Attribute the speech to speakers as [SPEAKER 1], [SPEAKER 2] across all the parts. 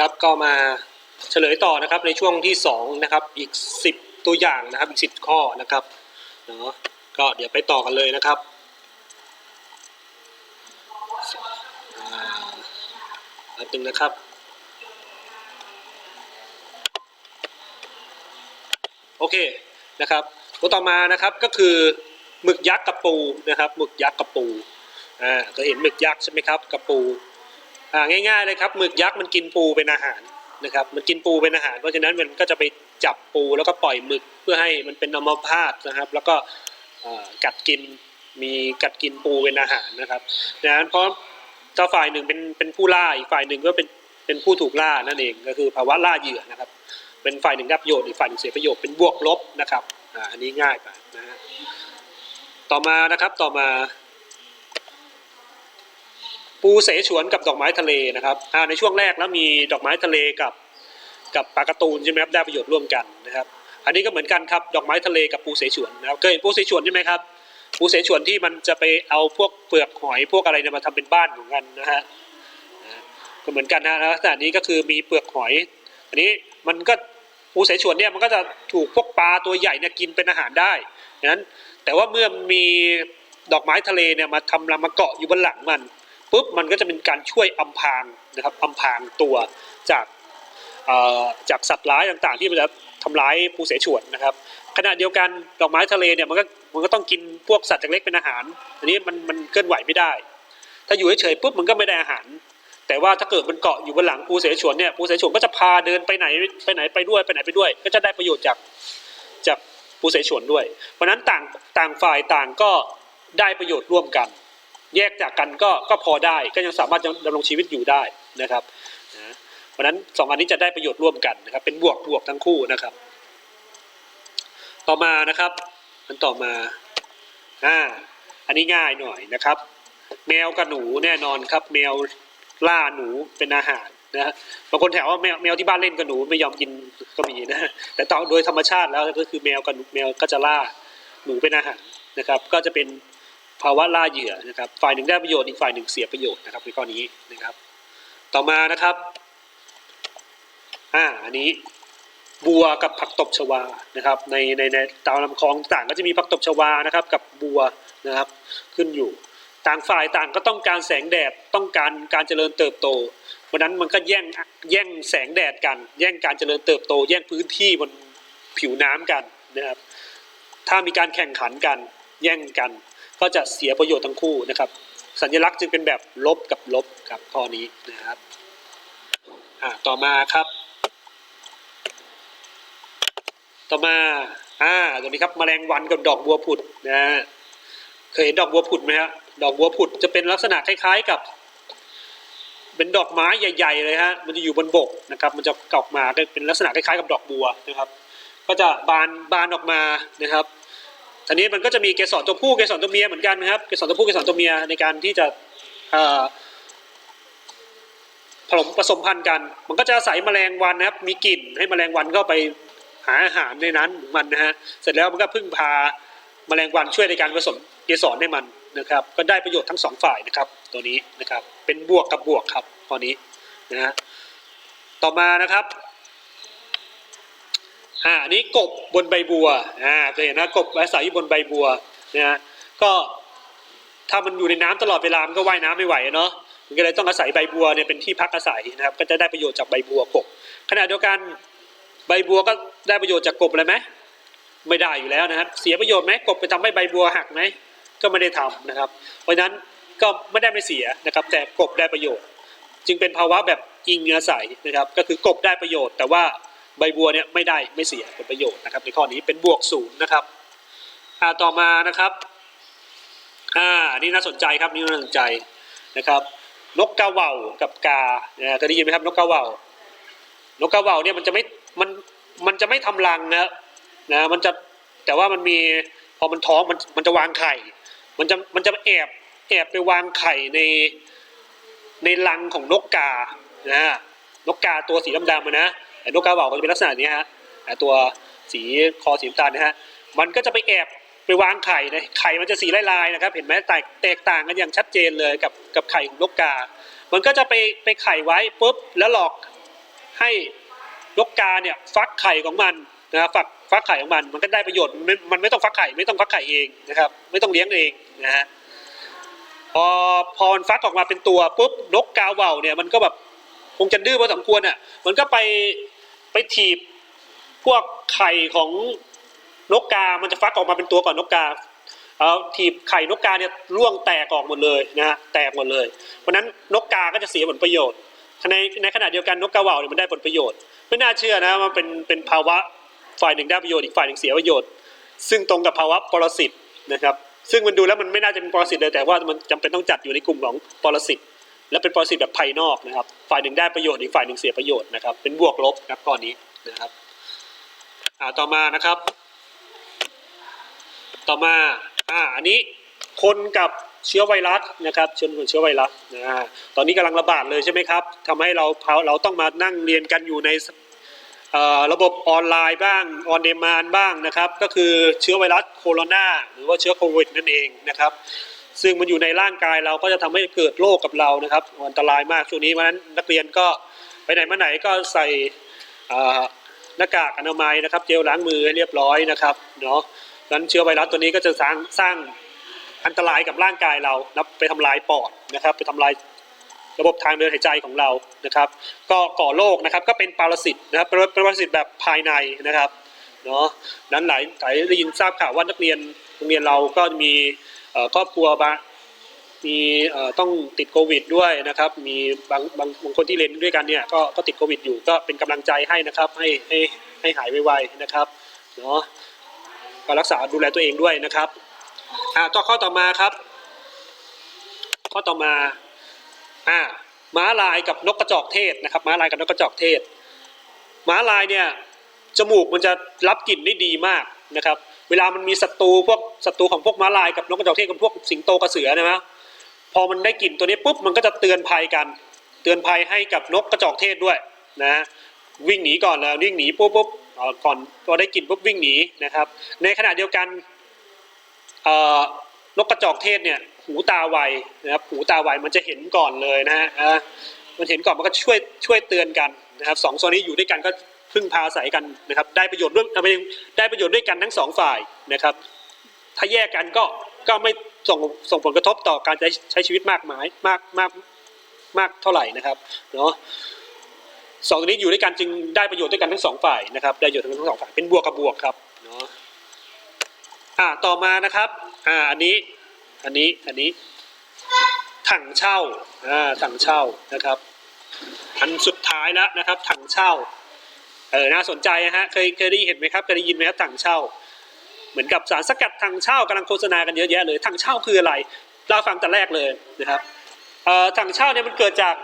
[SPEAKER 1] ครับก็มาเฉลยต่อนะครับในช่วงที่สองนะครับอีกสิบตัวอย่างนะครับอีกสิบข้อนะครับเนาะก็เดี๋ยวไปต่อกันเลยนะครับอ่าแป๊บนึงนะครับโอเคนะครับตัวต่อมานะครับก็คือหมึกยักษ์กับปูนะครับหมึกยักษ์กับปูอ่าก็เห็นหมึกยักษ์ใช่ไหมครับกับปู ง่ายๆเลยครับหมึกยักษ์มันกินปูเป็นอาหารนะครับมันกินปูเป็นอาหาร เพราะฉะนั้นมันก็จะไปจับปูแล้วก็ปล่อยหมึกเพื่อให้มันเป็นอัมพาตนะครับ แล้วก็กัดกินมีกัดกินปูเป็นอาหารนะครับดังนั้นเพราะถ้าฝ่ายหนึ่งเป็นเป็นผู้ล่าอีกฝ่ายหนึ่งก็เป็นเป็นผู้ถูกล่านั่นเองก็คือภาวะล่าเหยื่อนะครับ เป็นฝ่ายหนึ่งได้ประโยชน์อีกฝ่ายหนึ่งเสียประโยชน์เป็นบวกลบนะครับอ่าอันนี้ง่ายไปนะฮะต่อมานะครับต่อมา ปูเสฉวนกับดอกไม้ทะเลนะครับอ่าในช่วงแรกแล้วมีดอกไม้ทะเลกับกับปลาการ์ตูนใช่ไหมครับได้ประโยชน์ร่วมกันนะครับ อันนี้ก็เหมือนกันครับดอกไม้ทะเลกับปูเสฉวนนะครับเคยเห็นปูเสฉวนใช่ไหมครับปูเสฉวนที่มันจะไปเอาพวกเปลือกหอยพวกอะไรเนี่ยมาทำเป็นบ้านของกันนะฮะก็เหมือนกันนะลักษณะนี้ก็คือมีเปลือกหอย อันนี้มันก็ปูเสฉวนเนี่ยมันก็จะถูกพวกปลาตัวใหญ่เนี่ยกินเป็นอาหารได้ดังนั้นแต่ว่าเมื่อมีดอกไม้ทะเลเนี่ยมาทำรังมาเกาะอยู่บนหลังมัน ปุ๊บมันก็จะเป็นการช่วยอำพรางนะครับอำพรางตัวจากจากสัตว์ร้ายต่างๆ ที่มันจะทำร้ายปูเสฉวนนะครับ ขณะเดียวกันดอกไม้ทะเลเนี่ยมันก็มันก็ต้องกินพวกสัตว์เล็กเป็นอาหารอันนี้มันมันเคลื่อนไหวไม่ได้ ถ้าอยู่เฉยๆปุ๊บมันก็ไม่ได้อาหาร แต่ว่าถ้าเกิดมันเกาะอยู่บนหลังปูเสฉวนเนี่ยปูเสฉวนก็จะพาเดินไปไหนไปไหนไปด้วยไปไหนไปด้วย ก็จะได้ประโยชน์จากจากปูเสฉวนด้วย เพราะนั้นต่างต่างฝ่ายต่างก็ได้ประโยชน์ร่วมกัน แยกจากกันก็ก็พอได้ก็ยังสามารถดำรงชีวิตอยู่ได้นะครับนะเพราะนั้นสองอันนี้จะได้ประโยชน์ร่วมกันนะครับ เป็นบวกบวกทั้งคู่นะครับ ต่อมานะครับอันต่อมาอ่าอันนี้ง่ายหน่อยนะครับ แมวกับหนูแน่นอนครับ แมวล่าหนูเป็นอาหารนะบางคนแถวว่าแมวแมวที่บ้านเล่นกับหนูไม่ยอมกินก็มีนะแต่ตอโดยธรรมชาติแล้วก็คือแมวกับหนูแมวก็จะล่าหนูเป็นอาหารนะครับ ก็จะเป็น ภาวะล่าเหยื่อนะครับ ฝ่ายหนึ่งได้ประโยชน์อีกฝ่ายหนึ่งเสียประโยชน์นะครับในข้อนี้นะครับ ต่อมานะครับอ่าอันนี้บัวกับผักตบชวานะครับ ในในในตามลำคลองต่างก็จะมีผักตบชวานะครับ กับบัวนะครับขึ้นอยู่ ต่างฝ่ายต่างก็ต้องการแสงแดดต้องการการเจริญเติบโตเพราะฉะนั้นมันก็แย่งแย่งแสงแดดกัน แย่งการเจริญเติบโต แย่งพื้นที่บนผิวน้ำกันนะครับ ถ้ามีการแข่งขันกัน แย่งกัน ก็จะเสียประโยชน์ทั้งคู่นะครับ สัญลักษณ์จึงเป็นแบบลบกับลบครับข้อนี้นะครับอ่าต่อมาครับ ต่อมาอ่าตัวนี้ครับแมลงวันกับดอกบัวผุดนะเคยเห็นดอกบัวผุดไหมฮะดอกบัวผุดจะเป็นลักษณะคล้าย ๆ กับ เป็นดอกไม้ใหญ่ ๆ เลยฮะมันจะอยู่บนบกนะครับ มันจะออกมาเป็นลักษณะคล้ายๆกับดอกบัวนะครับ ก็จะบานบานออกมานะครับ ทีนี้มันก็จะมีเกสรตัวผู้เกสรตัวเมียเหมือนกันนะครับเกสรตัวผู้เกสรตัวเมียในการที่จะผสมผสมพันธุ์กัน มันก็จะอาศัยแมลงวันนะครับ มีกลิ่นให้แมลงวันเข้าไปหาอาหารในนั้นมันนะฮะเสร็จแล้วมันก็พึ่งพาแมลงวันช่วยในการผสมเกสรให้มันนะครับ ก็ได้ประโยชน์ทั้งสองฝ่ายนะครับ ตัวนี้นะครับเป็นบวกกับบวกครับตอนนี้นะฮะต่อมานะครับ อ่าอันนี้กบบนใบบัวอ่าเคยเห็นนะกบอาศัยอยู่บนใบบัวนะฮะก็ถ้ามันอยู่ในน้ำตลอดเวลามันก็ว่ายน้ำไม่ไหวเนาะมันก็เลยต้องอาศัยใบบัวเนี่ยเป็นที่พักอาศัยนะครับ ก็จะได้ประโยชน์จากใบบัวกบขณะเดียวกันใบบัวก็ได้ประโยชน์จากกบเลยไหมไม่ได้อยู่แล้วนะครับ เสียประโยชน์ไหมกบไปทำให้ใบบัวหักไหมก็ไม่ได้ทำนะครับ เพราะฉะนั้นก็ไม่ได้ไม่เสียนะครับ แต่กบได้ประโยชน์ จึงเป็นภาวะแบบอิงอาศัยนะครับ ก็คือกบได้ประโยชน์ แต่ว่า ใบบัวเนี่ยไม่ได้ไม่เสียผลประโยชน์นะครับในข้อนี้เป็นบวกศูนย์นะครับอ่าต่อมานะครับอ่าอันนี้น่าสนใจครับนี่น่าสนใจนะครับนกกาเหว่ากับกาเนี่ยเคยได้ยินไหมครับนกกาเหว่านกกาเหว่าเนี่ยมันจะไม่มันมันจะไม่ทำรังนะนะมันจะแต่ว่ามันมีพอมันท้องมันมันจะวางไข่ มันจะมันจะแอบแอบไปวางไข่ในในรังของนกกานะนกกาตัวสีดำๆนะ นกกาเหว่าก็จะเป็นลักษณะนี้ฮะแต่ตัวสีคอสีน้ำตาลนะฮะมันก็จะไปแอบไปวางไข่นะไข่มันจะสีลายๆนะครับ เห็นไหมแตกแตกต่างกันอย่างชัดเจนเลยกับกับไข่ของนกกา มันก็จะไปไปไข่ไว้ปุ๊บแล้วหลอกให้นกกาเนี่ยฟักไข่ของมันนะครับฟักฟักไข่ของมันมันก็ได้ประโยชน์มันไม่มันไม่ต้องฟักไข่ไม่ต้องฟักไข่เองนะครับ ไม่ต้องเลี้ยงเองนะฮะพอพอมันฟักออกมาเป็นตัวปุ๊บนกกาเหว่าเนี่ยมันก็แบบ คงจะดื้อพอสมควรอะมันก็ไปไปถีบพวกไข่ของนกกา มันจะฟักออกมาเป็นตัวก่อนนกกาเอาถีบไข่นกกาเนี่ยร่วงแตกออกหมดเลยนะฮะแตกหมดเลย เพราะนั้นนกกาก็จะเสียผลประโยชน์ในในขณะเดียวกันนกกาเหว่าเนี่ยมันได้ผลประโยชน์ ไม่น่าเชื่อนะมันเป็นเป็นภาวะฝ่ายหนึ่งได้ประโยชน์อีกฝ่ายหนึ่งเสียประโยชน์ ซึ่งตรงกับภาวะปรสิตนะครับ ซึ่งมันดูแล้วมันไม่น่าจะเป็นปรสิตเลยแต่ว่ามันจำเป็นต้องจัดอยู่ในกลุ่มของปรสิต และเป็นปรสิตแบบภายนอกนะครับ ฝ่ายหนึ่งได้ประโยชน์อีกฝ่ายหนึ่งเสียประโยชน์นะครับ เป็นบวกลบนะครับข้อนนี้นะครับอ่าต่อมานะครับ ต่อมาอ่าอันนี้คนกับเชื้อไวรัสนะครับเชื้อเชื้อไวรัสนะฮะตอนนี้กำลังระบาดเลยใช่ไหมครับทำให้เราเราต้องมานั่งเรียนกันอยู่ในอ่อระบบออนไลน์บ้างออนเดมานบ้างนะครับ ก็คือเชื้อไวรัสโคโรนาหรือว่าเชื้อโควิดนั่นเองนะครับ ซึ่งมันอยู่ในร่างกายเราก็จะทำให้เกิดโรคกับเรานะครับอันตรายมากช่วงนี้เพราะนั้นนักเรียนก็ไปไหนมาไหนก็ใส่หน้ากากอนามัยนะครับ เจลล้างมือให้เรียบร้อยนะครับเนาะนั้นเชื้อไวรัสตัวนี้ก็จะสร้างสร้างอันตรายกับร่างกายเรานะไปทำลายปอดนะครับ ไปทำลายระบบทางเดินหายใจของเรานะครับ ก็ก่อโรคนะครับก็เป็นปรสิตนะครับเป็นปรสิตแบบภายในนะครับเนาะนั้นหลายหลายได้ยินทราบข่าวว่านักเรียนโรงเรียนเราก็มี ครอบครัวบางมีต้องติดโควิดด้วยนะครับ มีบางบางบางคนที่เรียนด้วยกันเนี่ยก็ก็ติดโควิดอยู่ก็เป็นกำลังใจให้นะครับ ให้ให้ให้หายไวๆนะครับเนาะก็รักษาดูแลตัวเองด้วยนะครับอ่าต่อข้อต่อมาครับ ข้อต่อมาอ่าม้าลายกับนกกระจอกเทศนะครับ ม้าลายกับนกกระจอกเทศ ม้าลายเนี่ยจมูกมันจะรับกลิ่นได้ดีมากนะครับ เวลามันมีศัตรูพวกศัตรูของพวกม้าลายกับนกกระจอกเทศกับพวกสิงโตกระเสือนะฮะพอมันได้กลิ่นตัวนี้ปุ๊บมันก็จะเตือนภัยกัน เตือนภัยให้กับนกกระจอกเทศด้วยนะวิ่งหนีก่อนแล้ววิ่งหนีปุ๊บปุ๊บอ่อก่อนพอได้กลิ่นปุ๊บวิ่งหนีนะครับ ในขณะเดียวกันนกกระจอกเทศเนี่ยหูตาไวนะครับหูตาไวมันจะเห็นก่อนเลยนะฮะมันเห็นก่อนมันก็ช่วยช่วยเตือนกันนะครับสองโซนนี้อยู่ด้วยกันก็ พึ่งพาอาศัยกันนะครับ ได้ประโยชน์ร่วมเอาไปได้ประโยชน์ด้วยกันทั้งสองฝ่ายนะครับ ถ้าแยกกันก็ก็ไม่ส่งส่งผลกระทบต่อการใช้ใช้ชีวิตมากมายมากมากมากเท่าไหร่นะครับเนาะสองตัวนี้อยู่ด้วยกันจึงได้ประโยชน์ด้วยกันทั้งสองฝ่ายนะครับ ได้ประโยชน์ทั้งสองฝ่ายเป็นบวกกับบวกครับเนาะอ่าต่อมานะครับอ่าอันนี้อันนี้อันนี้ถังเช่าอ่าถังเช่านะครับ อันสุดท้ายแล้วนะครับถังเช่า เออน่าสนใจนะฮะเคยเคยได้เห็นไหมครับเคยได้ยินไหมครับถังเช่า เหมือนกับสารสกัดถังเช่ากำลังโฆษณากันเยอะแยะเลยถังเช่าคืออะไร เราฟังแต่แรกเลยนะครับเอ่อถังเช่าเนี่ยมันเกิดจาก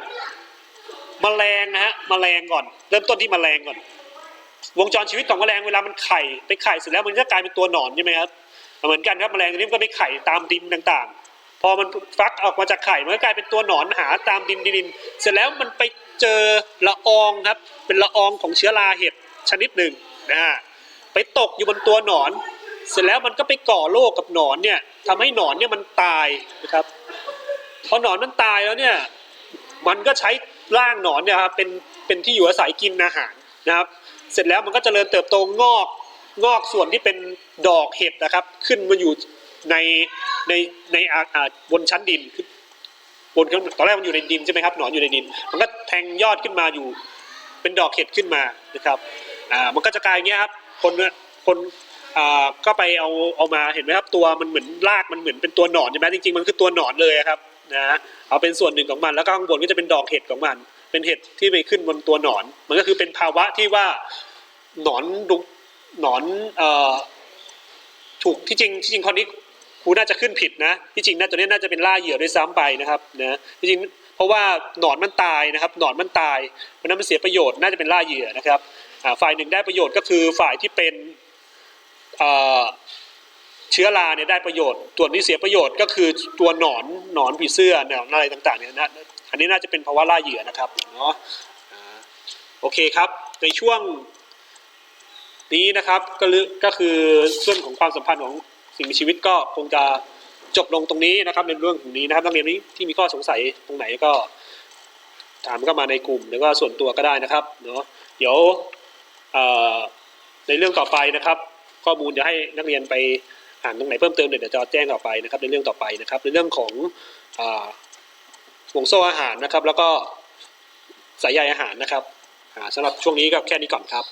[SPEAKER 1] แมลงนะฮะแมลงก่อน เริ่มต้นที่แมลงก่อน วงจรชีวิตของแมลงเวลามันไข่ไปไข่เสร็จแล้วมันก็กลายเป็นตัวหนอนใช่ไหมครับเหมือนกันครับแมลงตัวนี้มันก็ไปไข่ตามดินต่างๆ พอมันฟักออกมาจากไข่มันก็กลายเป็นตัวหนอนหาตามดินดิน เสร็จแล้วมันไป เจอละอองครับ เป็นละอองของเชื้อราเห็ดชนิดหนึ่งนะฮะไปตกอยู่บนตัวหนอน เสร็จแล้วมันก็ไปก่อโรคกับหนอนเนี่ยทำให้หนอนเนี่ยมันตายนะครับพอหนอนมันตายแล้วเนี่ยมันก็ใช้ร่างหนอนเนี่ยครับเป็นเป็นที่อยู่อาศัยกินอาหารนะครับ เสร็จแล้วมันก็เจริญเติบโตงอกงอกส่วนที่เป็นดอกเห็ดนะครับ ขึ้นมาอยู่ในในในอาอ่าบนชั้นดิน บนตอนแรกมันอยู่ในดินใช่ไหมครับหนอนอยู่ในดิน มันก็แทงยอดขึ้นมาอยู่เป็นดอกเห็ดขึ้นมานะครับอ่ามันก็จะกลายอย่างเงี้ยครับคนเนี่ยคนอ่าก็ไปเอาเอามาเห็นไหมครับตัวมันเหมือนรากมันเหมือนเป็นตัวหนอนใช่ไหมจริงๆมันคือตัวหนอนเลยครับนะเอาเป็นส่วนหนึ่งของมันแล้วก็ข้างบนก็จะเป็นดอกเห็ดของมัน เป็นเห็ดที่ไปขึ้นบนตัวหนอน มันก็คือเป็นภาวะที่ว่าหนอนดุหนอนเอ่อถูกที่จริงที่จริงคนนี้ ครูน่าจะขึ้นผิดนะที่จริงน่าตัวนี้น่าจะเป็นล่าเหยื่อด้วยซ้ำไปนะครับนะที่จริงเพราะว่าหนอนมันตายนะครับ หนอนมันตายเพราะนั้นมันเสียประโยชน์น่าจะเป็นล่าเหยื่อนะครับฝ่ายหนึ่งได้ประโยชน์ก็คือฝ่ายที่เป็นเชื้อราเนี่ยได้ประโยชน์ส่วนที่เสียประโยชน์ก็คือตัวหนอนหนอนผีเสื้อหนอนอะไรต่างๆเนี่ยนะอันนี้น่าจะเป็นภาวะล่าเหยื่อนะครับเนาะโอเคครับในช่วงนี้นะครับก็ลือก็คือส่วนของความสัมพันธ์ของ สิ่งมีชีวิตก็คงจะจบลงตรงนี้นะครับในเรื่องของนี้นะครับนักเรียนนี้ที่มีข้อสงสัยตรงไหนก็ ถามเข้ามาในกลุ่มแล้วก็ส่วนตัวก็ได้นะครับเนาะเดี๋ยวในเรื่องต่อไปนะครับ ข้อมูลจะให้นักเรียนไปอ่านตรงไหนเพิ่มเติมเดี๋ยวจะแจ้งต่อไปนะครับ ในเรื่องต่อไปนะครับ ในเรื่องของอ่าห่วงโซ่อาหารนะครับ แล้วก็สายใยอาหารนะครับอ่าสำหรับช่วงนี้ก็แค่นี้ก่อนครับ